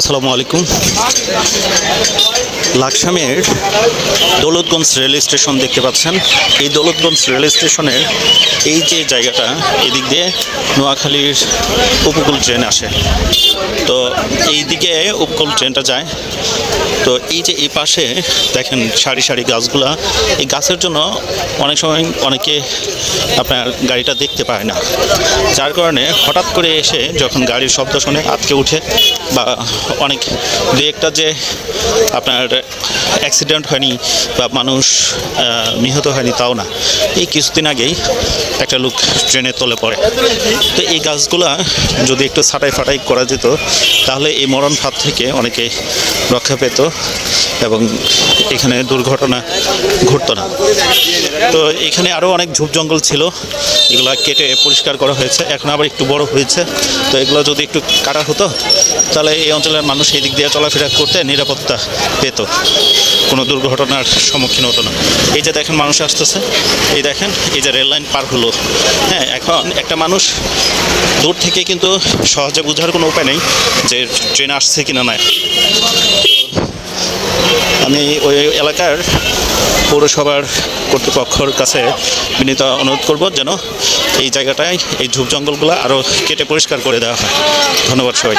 আসসালামু আলাইকুম। লাকসামের Daulatganj rail station দেখতে পাচ্ছেন। এই দৌলতগঞ্জ রেল স্টেশনের এই যে জায়গাটা, এদিক দিয়ে নোয়াখালীর উপকূল ট্রেন আসে। তো এই দিকে উপকূল ট্রেনটা যায়। তো এই যে এই পাশে দেখেন সারি সারি গাছগুলা, এই গাছের জন্য অনেক সময় অনেকে আপনার গাড়িটা দেখতে পায় না। যার কারণে হঠাৎ করে এসে যখন গাড়ির শব্দ শুনে আটকে উঠে বা অনেক দু একটা যে আপনার অ্যাক্সিডেন্ট হয়নি বা মানুষ নিহত হয়নি তাও না, এই কিছুদিন আগেই একটা লোক ট্রেনে তলে পড়ে। তো এই গাছগুলা যদি একটু ছাটাই ফাটাই করা যেত তাহলে এই মরণ ফাঁদ থেকে অনেকে রক্ষা পেত এবং এখানে দুর্ঘটনা ঘটতো না। তো এখানে আরও অনেক ঝোপ জঙ্গল ছিল। এগুলো কেটে পরিষ্কার করা হয়েছে। এখন আবার একটু বড় হয়েছে। তো এগুলো যদি একটু কাটা হতো, তাহলে এই অঞ্চলের মানুষ এই দিক দিয়ে চলাফেরা করতে নিরাপত্তা পেত। কোনো দুর্ঘটনার সম্মুখীন হতো না। এই যে দেখেন মানুষ আসতেছে। এই দেখেন, এই যে রেল লাইন পার হলো। হ্যাঁ এখন একটা মানুষ দূর থেকে কিন্তু সহজে বোঝার কোনো উপায় নেই যে ট্রেন আসছে কিনা না। আমি ওই এলাকার পৌরসভার কর্তৃপক্ষর কাছে বিনীত অনুরোধ করব যেন এই জায়গাটায়, এই ঝোপ জঙ্গলগুলো আরও কেটে পরিষ্কার করে দেওয়া হয়। ধন্যবাদ সবাই